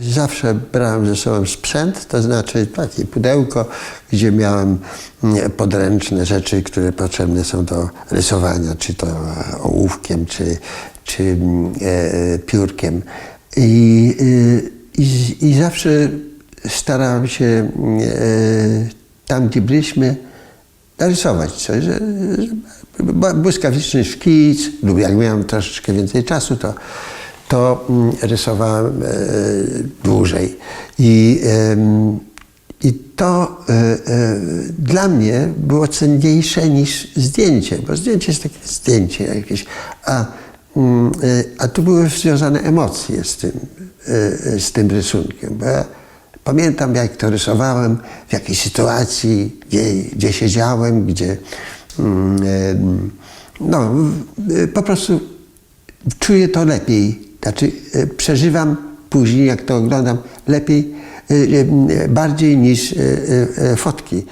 Zawsze brałem ze sobą sprzęt, to znaczy takie pudełko, gdzie miałem mm, podręczne rzeczy, które potrzebne są do rysowania, czy to e, ołówkiem, czy, czy mm, e, piórkiem. I, y, i, I zawsze starałem się mm, e, tam, gdzie byliśmy, narysować coś, błyskawiczny szkic lub jak miałem troszeczkę więcej czasu, to, to mm, rysowałem e, dłużej. I, I to e, e, dla mnie było cenniejsze niż zdjęcie, bo zdjęcie jest takie zdjęcie jakieś, a, mm, a tu były związane emocje z tym, z tym rysunkiem. Bo ja Pamiętam, jak to rysowałem, w jakiej sytuacji, gdzie, gdzie siedziałem, gdzie. mm, No, po prostu czuję to lepiej. Znaczy, y, przeżywam później, jak to oglądam, lepiej, y, y, bardziej niż fotki.